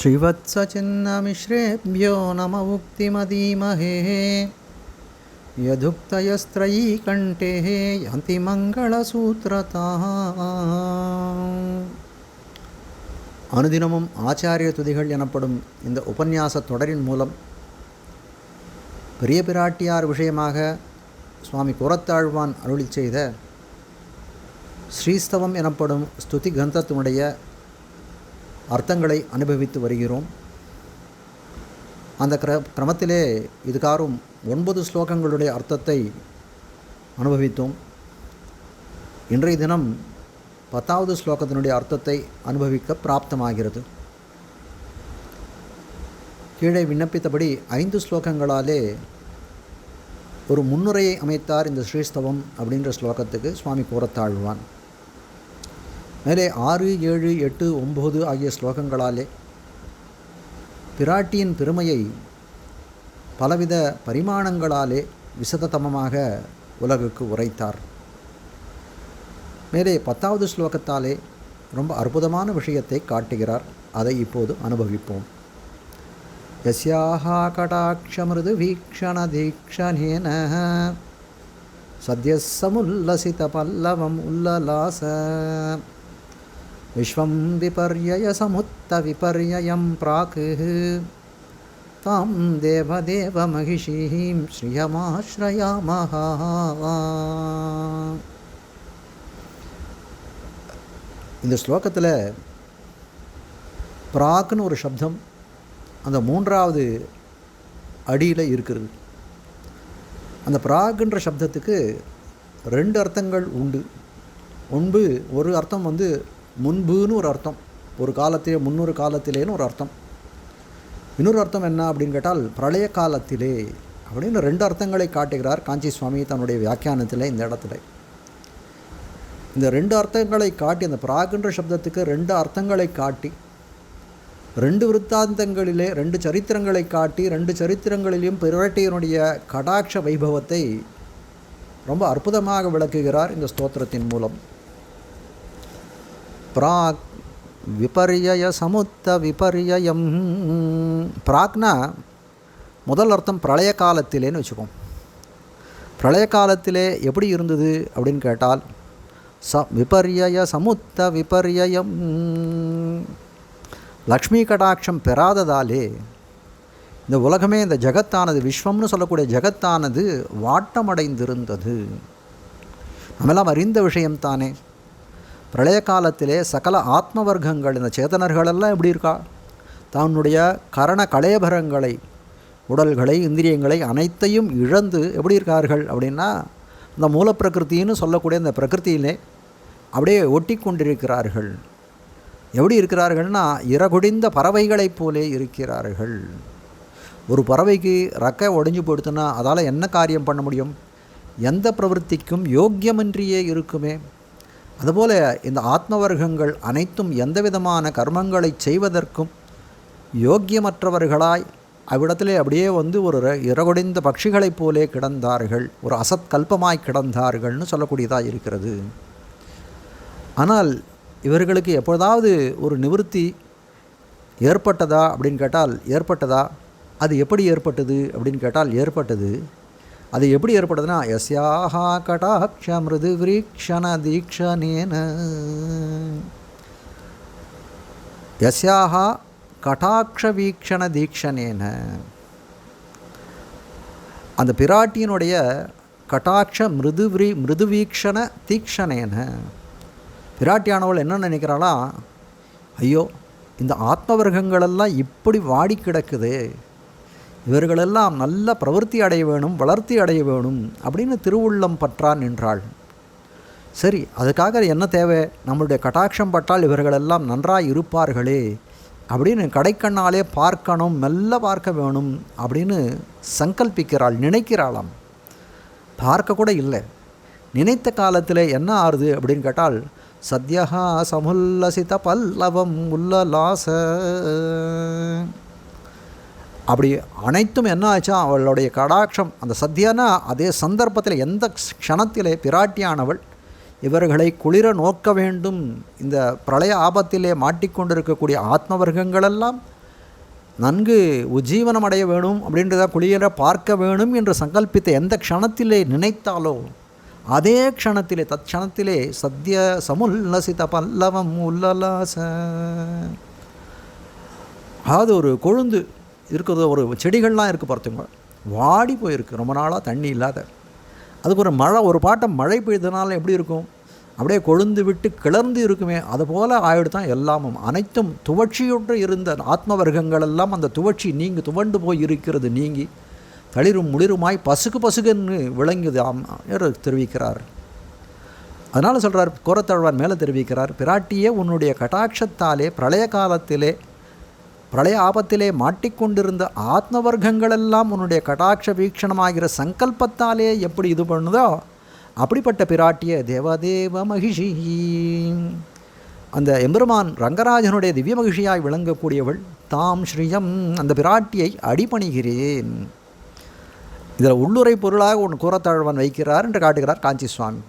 श्रीवत्सचिन्नमिश्रेभ्यो नम उक्तिमदीमहे यदुक्तयस्त्रयी कण्ठे यान्ति मङ्गलसूत्रताः அனுதினமும் ஆச்சாரிய துதிகள் எனப்படும் இந்த உபன்யாச தொடரின் மூலம் பெரிய பிராட்டியார் விஷயமாக சுவாமி குரத்தாழ்வான் அருளி செய்த ஸ்ரீஸ்தவம் எனப்படும் ஸ்துதி கிரந்தத்தினுடைய அர்த்தங்களை அனுபவித்து வருகிறோம். அந்த கிர கிரமத்திலே இதுகாரும் ஒன்பது ஸ்லோகங்களுடைய அர்த்தத்தை அனுபவித்தோம். இன்றைய தினம் பத்தாவது ஸ்லோகத்தினுடைய அர்த்தத்தை அனுபவிக்க பிராப்தமாகிறது. கீழே விண்ணப்பித்தபடி ஐந்து ஸ்லோகங்களாலே ஒரு முன்னுரையை அமைத்தார் இந்த ஸ்ரீஸ்தவம் அப்படின்ற ஸ்லோகத்துக்கு சுவாமி கூறத்தாழ்வான் மேலே ஆறு ஏழு எட்டு ஒம்பது ஆகிய ஸ்லோகங்களாலே பிராட்டியின் பெருமையை பலவித பரிமாணங்களாலே விசததமமாக உலகுக்கு உரைத்தார். மேலே பத்தாவது ஸ்லோகத்தாலே ரொம்ப அற்புதமான விஷயத்தை காட்டுகிறார். அதை இப்போது அனுபவிப்போம். யஸ்யாஹா கடாட்சமிருது வீக்ஷண தீக்ஷணேன சத்யசமுல்லசித பல்லவம் உல்லலாச விஸ்வம் விபர்யய சமுத்த விபர்யயம் பிராக் தாம் தேவதேவ மகிஷீம் ஸ்ரீயமாஸ்ரயாமஹா. இந்த ஸ்லோகத்தில் பிராக்னு ஒரு சப்தம் அந்த மூன்றாவது அடியில் இருக்கிறது அந்த பிராக்ன்ற சப்தத்துக்கு ரெண்டு அர்த்தங்கள் உண்டு. ஒன்று ஒரு அர்த்தம் வந்து முன்புன்னு ஒரு அர்த்தம். ஒரு காலத்திலே முன்னொரு காலத்திலேன்னு ஒரு அர்த்தம். இன்னொரு அர்த்தம் என்ன அப்படின்னு கேட்டால் பிரளய காலத்திலே அப்படின்னு ரெண்டு அர்த்தங்களை காட்டுகிறார் காஞ்சி சுவாமி தன்னுடைய வியாக்கியானத்தில் இந்த இடத்துல. இந்த ரெண்டு அர்த்தங்களை காட்டி அந்த பிராகுன்ற சப்தத்துக்கு ரெண்டு அர்த்தங்களை காட்டி ரெண்டு விருத்தாந்தங்களிலே ரெண்டு சரித்திரங்களை காட்டி ரெண்டு சரித்திரங்களிலும் பிறட்டியனுடைய கடாட்ச வைபவத்தை ரொம்ப அற்புதமாக விளக்குகிறார் இந்த ஸ்தோத்திரத்தின் மூலம். பிராக் விபர்யய சமுத்த விபர்யம் பிராக்னா முதல் அர்த்தம் பிரளய காலத்திலேன்னு வச்சுப்போம் பிரளய காலத்திலே எப்படி இருந்தது அப்படின்னு கேட்டால் ச விபர்யய சமுத்த விபர்யம் லக்ஷ்மி கடாட்சம் பெறாததாலே இந்த உலகமே இந்த ஜகத்தானது விஸ்வம்னு சொல்லக்கூடிய ஜகத்தானது வாட்டமடைந்திருந்தது. நம்மெல்லாம் அறிந்த விஷயம்தானே. பிரளய காலத்திலே சகல ஆத்ம வர்க்கங்கள் இந்த சேதனர்களெல்லாம் எப்படி இருக்கா? தன்னுடைய கரண களையபரங்களை உடல்களை இந்திரியங்களை அனைத்தையும் இழந்து எப்படி இருக்கார்கள் அப்படின்னா இந்த மூலப்பிரகிருத்தின்னு சொல்லக்கூடிய இந்த பிரகிருத்தியிலே அப்படியே ஒட்டி கொண்டிருக்கிறார்கள். எப்படி இருக்கிறார்கள்னா இறகுடிந்த பறவைகளைப் போலே இருக்கிறார்கள். ஒரு பறவைக்கு ரக்கை ஒடிஞ்சு போயிடுத்துன்னா அதால் என்ன காரியம் பண்ண முடியும்? எந்த பிரவருத்திக்கும் யோக்கியமின்றியே இருக்குமே. அதுபோல் இந்த ஆத்மவர்க்கங்கள் அனைத்தும் எந்த விதமான கர்மங்களை செய்வதற்கும் யோக்கியமற்றவர்களாய் அவ்விடத்திலே அப்படியே வந்து ஒரு இறகுடைந்த பட்சிகளைப் போலே கிடந்தார்கள் ஒரு அசத்கல்பமாய் கிடந்தார்கள்னு சொல்லக்கூடியதாக இருக்கிறது. ஆனால் இவர்களுக்கு எப்பொழுதாவது ஒரு நிவர்த்தி ஏற்பட்டதா அப்படின்னு கேட்டால் ஏற்பட்டதா? அது எப்படி ஏற்பட்டது அப்படின்னு கேட்டால் ஏற்பட்டது அது எப்படி ஏற்படுதுன்னா எஸ்யாஹா கடாட்ச மிருது விரீக்ஷண தீக்ஷணேன. எஸ்யாஹா கடாட்ச வீக்ஷண தீக்ஷணேன. அந்த பிராட்டியினுடைய கட்டாட்ச மிருதுவிரி மிருதுவீக்ஷண தீக்ஷணேன. பிராட்டியானவள் என்ன நினைக்கிறாளா ஐயோ இந்த ஆத்மவர்க்கங்களெல்லாம் இப்படி வாடி கிடக்குது. இவர்களெல்லாம் நல்ல பிரவர்த்தி அடைய வேணும் வளர்த்தி அடைய வேணும் அப்படின்னு திருவுள்ளம் பற்றான் நின்றாள். சரி அதுக்காக என்ன தேவை? நம்மளுடைய கட்டாட்சம் பட்டால் இவர்களெல்லாம் நன்றாக இருப்பார்களே அப்படின்னு கடைக்கண்ணாலே பார்க்கணும் மெல்ல பார்க்க வேணும் அப்படின்னு சங்கல்பிக்கிறாள் நினைக்கிறாளாம். பார்க்க கூட இல்லை. நினைத்த காலத்தில் என்ன ஆறுது அப்படின்னு கேட்டால் சத்யா சமுல்லசித பல்லவம் உல்லலாச அப்படி அனைத்தும் என்ன ஆச்சா அவளுடைய கடாட்சம் அந்த சத்யானா அதே சந்தர்ப்பத்தில் எந்த க்ஷணத்திலே பிராட்டியானவள் இவர்களை குளிர நோக்க வேண்டும் இந்த பிரளய ஆபத்திலே மாட்டிக்கொண்டிருக்கக்கூடிய ஆத்மவர்க்கங்களெல்லாம் நன்கு உஜ்ஜீவனம் அடைய வேணும் அப்படின்றத குளிர பார்க்க வேணும் என்று சங்கல்பித்த எந்த க்ஷணத்திலே நினைத்தாலோ அதே க்ஷணத்திலே தத் க்ஷணத்திலே சத்ய சமுல்லசித பல்லவம் உல்லலாச அதாவது ஒரு கொழுந்து இருக்கிறது ஒரு செடிகள்லாம் இருக்குது பார்த்துங்க வாடி போயிருக்கு ரொம்ப நாளாக தண்ணி இல்லாத. அதுக்கு ஒரு மழை ஒரு பாட்டம் மழை பெய்ததுனால எப்படி இருக்கும்? அப்படியே கொழுந்து விட்டு கிளர்ந்து இருக்குமே. அது போல் ஆயிடுதான் எல்லாமும். அனைத்தும் துவட்சியுற்று இருந்த ஆத்ம வர்க்கங்கள் எல்லாம் அந்த துவட்சி நீங்கி துவண்டு போய் இருக்கிறது நீங்கி தளிரும் முளிருமாய் பசுக்கு பசுகுன்னு விளங்குது ஆம் தெரிவிக்கிறார். அதனால் சொல்கிறார் கோரத்தழ்வான் மேலே தெரிவிக்கிறார் பிராட்டியே உன்னுடைய கட்டாட்சத்தாலே பிரளய காலத்திலே பிரளய ஆபத்திலே மாட்டிக்கொண்டிருந்த ஆத்ம வர்க்கங்களெல்லாம் உன்னுடைய கடாட்ச வீக்ஷணமாகிற சங்கல்பத்தாலே எப்படி இது பண்ணுதோ அப்படிப்பட்ட பிராட்டிய தேவதேவ மகிஷி. அந்த எம்பெருமான் ரங்கராஜனுடைய திவ்ய மகிழ்ச்சியாய் விளங்கக்கூடியவள் தாம் ஸ்ரீயம் அந்த பிராட்டியை அடிபணிகிறேன். இதில் உள்ளுரை பொருளாக ஒன்று கூறத்தாழ்வன் வைக்கிறார் என்று காட்டுகிறார் காஞ்சி சுவாமி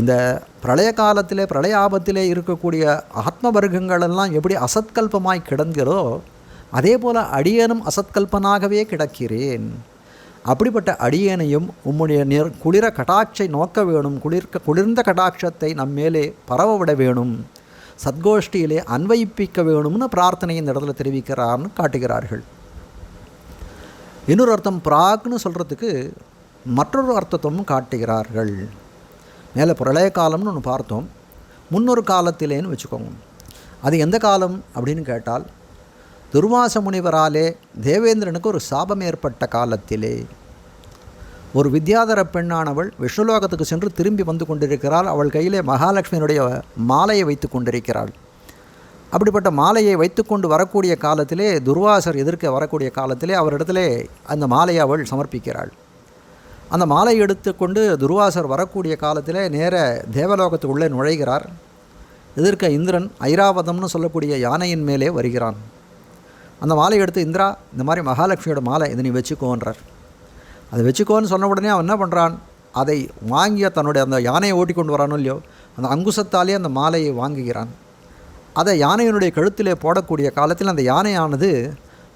இந்த பிரளய காலத்திலே பிரளய ஆபத்திலே இருக்கக்கூடிய ஆத்ம வர்க்கங்களெல்லாம் எப்படி அசத்கல்பமாய் கிடந்ததோ அதே போல் அடியேனும் அசத்கல்பனாகவே கிடக்கிறேன். அப்படிப்பட்ட அடியேனையும் உம்முடைய நிர் குளிர கடாட்சை நோக்க வேணும் குளிர்க்க குளிர்ந்த கடாட்சத்தை நம்மேலே பரவ விட வேணும் சத்கோஷ்டியிலே அன்வயிப்பிக்க வேணும்னு பிரார்த்தனை இந்த இடத்துல தெரிவிக்கிறார்னு காட்டுகிறார்கள். இன்னொரு அர்த்தம் பிராக்னு சொல்கிறதுக்கு மற்றொரு அர்த்தத்தும் காட்டுகிறார்கள். மேலே பிரளய காலம்னு ஒன்று பார்த்தோம். முன்னொரு காலத்திலேன்னு வச்சுக்கோங்க. அது எந்த காலம் அப்படின்னு கேட்டால் துர்வாச முனிவராலே தேவேந்திரனுக்கு ஒரு சாபம் ஏற்பட்ட காலத்திலே. ஒரு வித்யாதர பெண்ணானவள் விஷ்ணுலோகத்துக்கு சென்று திரும்பி வந்து கொண்டிருக்கிறாள். அவள் கையிலே மகாலட்சுமியினுடைய மாலையை வைத்து கொண்டிருக்கிறாள். அப்படிப்பட்ட மாலையை வைத்துக்கொண்டு வரக்கூடிய காலத்திலே துர்வாசர் எதிர்க்க வரக்கூடிய காலத்திலே அவரிடத்திலே அந்த மாலையை அவள் சமர்ப்பிக்கிறாள். அந்த மாலை எடுத்துக்கொண்டு துர்வாசர் வரக்கூடிய காலத்தில் நேர தேவலோகத்துக்குள்ளே நுழைகிறார். எதிர்க்க இந்திரன் ஐராவதம்னு சொல்லக்கூடிய யானையின் மேலே வருகிறான். அந்த மாலை எடுத்து இந்திரா இந்த மாதிரி மகாலட்சுமியோட மாலை இதை நீ வச்சுக்கோன்றார். அதை வச்சுக்கோன்னு சொன்ன உடனே அவன் என்ன பண்ணுறான் அதை வாங்கிய தன்னுடைய அந்த யானையை ஓட்டி கொண்டு வரானோ இல்லையோ அந்த அங்குசத்தாலே அந்த மாலையை வாங்குகிறான். அதை யானையினுடைய கழுத்திலே போடக்கூடிய காலத்தில் அந்த யானையானது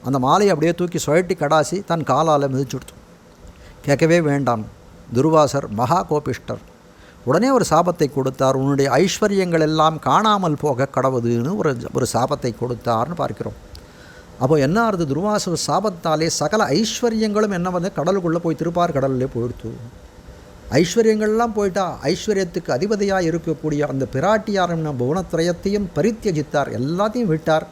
அந்த மாலையை அப்படியே தூக்கி சுழட்டி கடாசி தன் காலால் மிதிச்சுடுத்து கேட்கவே வேண்டாம். துர்வாசர் மகா கோபிஷ்டர் உடனே ஒரு சாபத்தை கொடுத்தார். உன்னுடைய ஐஸ்வர்யங்கள் எல்லாம் காணாமல் போக கடவுதுன்னு ஒரு ஒரு சாபத்தை கொடுத்தார்னு பார்க்கிறோம். அப்போ என்ன ஆறுது? துர்வாச சாபத்தாலே சகல ஐஸ்வர்யங்களும் என்ன வந்து கடலுக்குள்ளே போய் திருப்பார் கடல்லே போயிடுத்து. ஐஸ்வர்யங்கள்லாம் போயிட்டா ஐஸ்வர்யத்துக்கு அதிபதியாக இருக்கக்கூடிய அந்த பிராட்டியாரம் புவனத்திரயத்தையும் பரித்தியஜித்தார். எல்லாத்தையும் விட்டார்.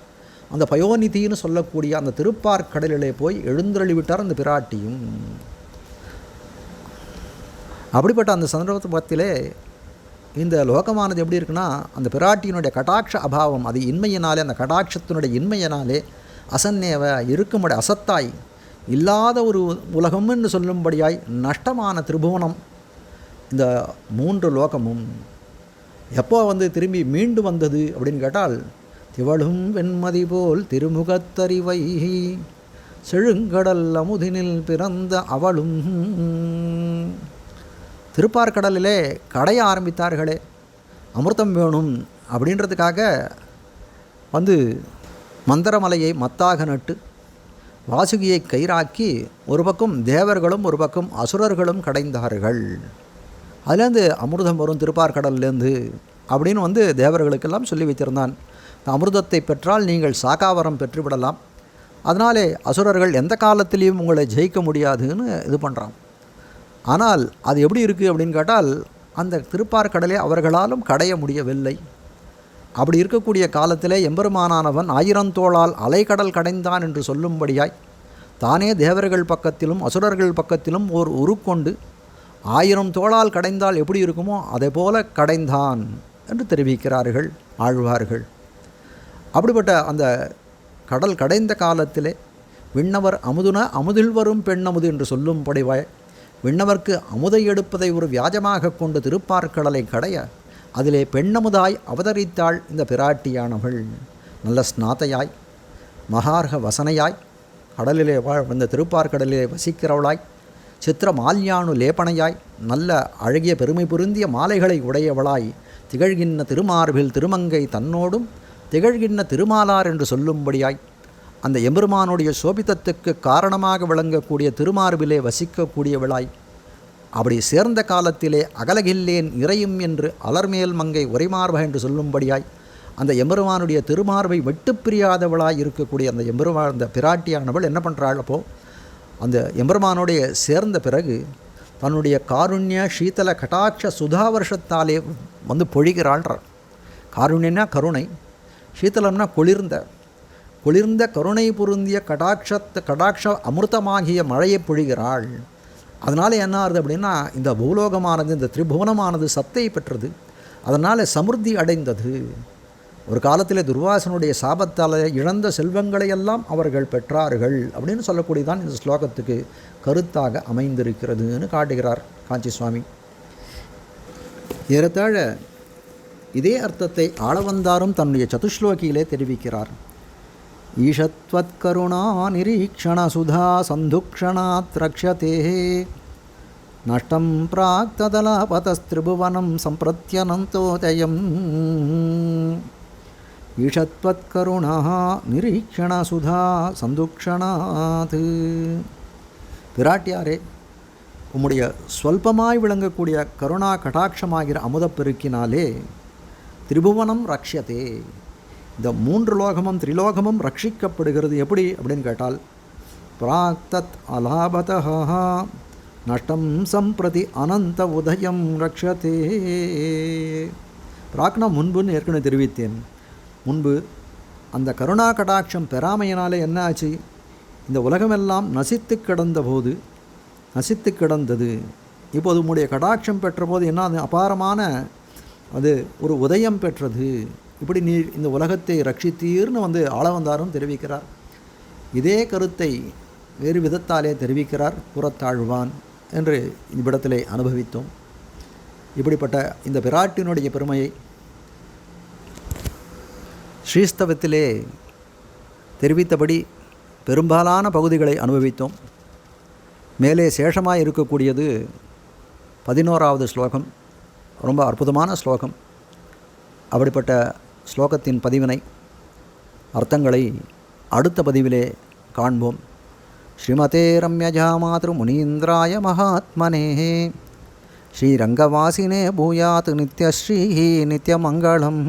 அந்த பயோநிதின்னு சொல்லக்கூடிய அந்த திருப்பார் கடலிலே போய் எழுந்தருளி விட்டார் அந்த பிராட்டியும். அப்படிப்பட்ட அந்த சந்தர்ப்பத்திலே இந்த லோகமானது எப்படி இருக்குன்னா அந்த பிராட்டியினுடைய கடாட்ச அபாவம் அது இன்மையினாலே அந்த கடாட்சத்தினுடைய இன்மையினாலே அசன்னேவ இருக்கும்படி அசத்தாய் இல்லாத ஒரு உலகம்னு சொல்லும்படியாய் நஷ்டமான திரிபுவனம் இந்த மூன்று லோகமும் எப்போ வந்து திரும்பி மீண்டு வந்தது அப்படின்னு கேட்டால் திவளும் வெண்மதி போல் திருமுகத்தறிவை செழுங்கடல் அமுதினில் பிறந்த அவளும் திருப்பார்கடலிலே கடைய ஆரம்பித்தார்களே அமிர்தம் வேணும் அப்படின்றதுக்காக வந்து மந்திரமலையை மத்தாக நட்டு வாசுகியை கயிறாக்கி ஒரு பக்கம் தேவர்களும் ஒரு பக்கம் அசுரர்களும் கடைந்தார்கள். அதுலேருந்து அமிர்தம் வரும் திருப்பார்கடல்லேருந்து அப்படின்னு வந்து தேவர்களுக்கெல்லாம் சொல்லி வைத்திருந்தான். அமிர்தத்தை பெற்றால் நீங்கள் சாகாவரம் பெற்றுவிடலாம். அதனாலே அசுரர்கள் எந்த காலத்திலையும் உங்களை ஜெயிக்க முடியாதுன்னு இது பண்ணுறான் ஆனால் அது எப்படி இருக்குது அப்படின்னு கேட்டால் அந்த திருப்பார்கடலை அவர்களாலும் கடைய முடியவில்லை. அப்படி இருக்கக்கூடிய காலத்திலே எம்பெருமானானவன் ஆயிரந்தோளால் அலைக்கடல் கடைந்தான் என்று சொல்லும்படியாய் தானே தேவர்கள் பக்கத்திலும் அசுரர்கள் பக்கத்திலும் ஓர் உருக்கொண்டு ஆயிரம் தோளால் கடைந்தால் எப்படி இருக்குமோ அதே போல கடைந்தான் என்று தெரிவிக்கிறார்கள் ஆழ்வார்கள். அப்படிப்பட்ட அந்த கடல் கடைந்த காலத்திலே விண்ணவர் அமுதுன அமுதில் வரும் பெண்ணமுது என்று சொல்லும்படிவாய் விண்ணவர்க்கு அமுதை எடுப்பதை ஒரு வியாஜமாக கொண்டு திருப்பார்கடலை கடைய அதிலே பெண்ணமுதாய் அவதரித்தாள் இந்த பிராட்டியானவள். நல்ல ஸ்நாத்தையாய் மகார்க வசனையாய் கடலிலே வாழ் இந்த திருப்பார்கடலிலே வசிக்கிறவளாய் சித்திர மால்யானு லேபனையாய் நல்ல அழகிய பெருமை பொருந்திய மாலைகளை உடையவளாய் திகழ்கின்ற திருமார்பில் திருமங்கை தன்னோடும் திகழ்கின்ற திருமாலார் என்று சொல்லும்படியாய் அந்த எம்பெருமானுடைய சோபித்தத்துக்கு காரணமாக விளங்கக்கூடிய திருமார்பிலே வசிக்கக்கூடியவளாய் அப்படி சேர்ந்த காலத்திலே அகலகில்லேன் இறையும் என்று அலர்மேல் மங்கை உரைமார்ப என்று சொல்லும்படியாய் அந்த எம்பெருமானுடைய திருமார்பை வெட்டுப்பிரியாதவளாய் இருக்கக்கூடிய அந்த எம்பெருமா அந்த பிராட்டியானவள் என்ன பண்ணுறாள் அப்போ அந்த எம்பெருமானுடைய சேர்ந்த பிறகு தன்னுடைய காருண்ய சீதல கட்டாட்ச சுதா வருஷத்தாலே வந்து பொழிகிறாள்ன்றார் காருண்யன்னா கருணை சீதளம்னா குளிர்ந்த குளிர்ந்த கருணை பொருந்திய கடாட்சத்தை கடாட்ச அமிர்தமாகிய மழையை பொழிகிறாள். அதனால் என்ன ஆகுது அப்படின்னா இந்த பூலோகமானது இந்த திரிபுவனமானது சத்தை பெற்றது. அதனால் சமிருத்தி அடைந்தது. ஒரு காலத்தில் துர்வாசனுடைய சாபத்தால் இழந்த செல்வங்களையெல்லாம் அவர்கள் பெற்றார்கள் அப்படின்னு சொல்லக்கூடியதான் இந்த ஸ்லோகத்துக்கு கருத்தாக அமைந்திருக்கிறதுன்னு காட்டுகிறார் காஞ்சி சுவாமி ஏறத்தாழ இதே அர்த்தத்தை ஆளவந்தாரும் தன்னுடைய சதுஸ்லோகியிலே தெரிவிக்கிறார். ஈஷத்வத்கருணா நிரீக்ஷண சுதா சந்துக்ஷணாத் ரக்ஷதே நஷ்டம் பிராக்ததலாபதஸ்திரிபுவனம் சம்பிரத்யனந்தோதயம் ஈஷத்வத்கருணா நிரீக்ஷண சந்துக்ஷணாத் பிராட்டியாரே உம்முடைய சொல்பமாய் விளங்கக்கூடிய கருணா கடாட்சமாகிற அமுதப்பெருக்கினாலே திரிபுவனம் ரக்ஷதே இந்த மூன்று லோகமும் திரிலோகமும் ரட்சிக்கப்படுகிறது எப்படி அப்படின்னு கேட்டால் பிராக்தத் அலாபதா நஷ்டம் சம்பிரதி அனந்த உதயம் ரக்ஷதே. பிராக்னா முன்புன்னு ஏற்கனவே தெரிவித்தேன். முன்பு அந்த கருணா கடாட்சம் பெறாமையினாலே என்ன ஆச்சு? இந்த உலகமெல்லாம் நசித்து கிடந்த போது நசித்து கிடந்தது. இப்போது உங்களுடைய கடாட்சம் பெற்றபோது என்ன அது அபாரமான அது ஒரு உதயம் பெற்றது. இப்படி நீர் இந்த உலகத்தை ரட்சித்தீர்னு வந்து ஆளவந்தாரும் தெரிவிக்கிறார். இதே கருத்தை வேறு விதத்தாலே தெரிவிக்கிறார் புறத்தாழ்வான் என்று இவ்விடத்திலே அனுபவித்தோம். இப்படிப்பட்ட இந்த பிராட்டினுடைய பெருமையை ஸ்ரீஸ்தவத்திலே தெரிவித்தபடி பெரும்பாலான பகுதிகளை அனுபவித்தோம். மேலே சேஷமாக இருக்கக்கூடியது பதினோராவது ஸ்லோகம். ரொம்ப அற்புதமான ஸ்லோகம். அப்படிப்பட்ட ஸ்லோகத்தின் பதிவினை அர்த்தங்களை அடுத்த பதிவிலே காண்போம். ஸ்ரீமதே ரம்யஜா மாதృ முனீந்திராய மகாத்மனே. ஸ்ரீரங்கவாசினே பூயாத் நித்யஸ்ரீ நித்யமங்களம்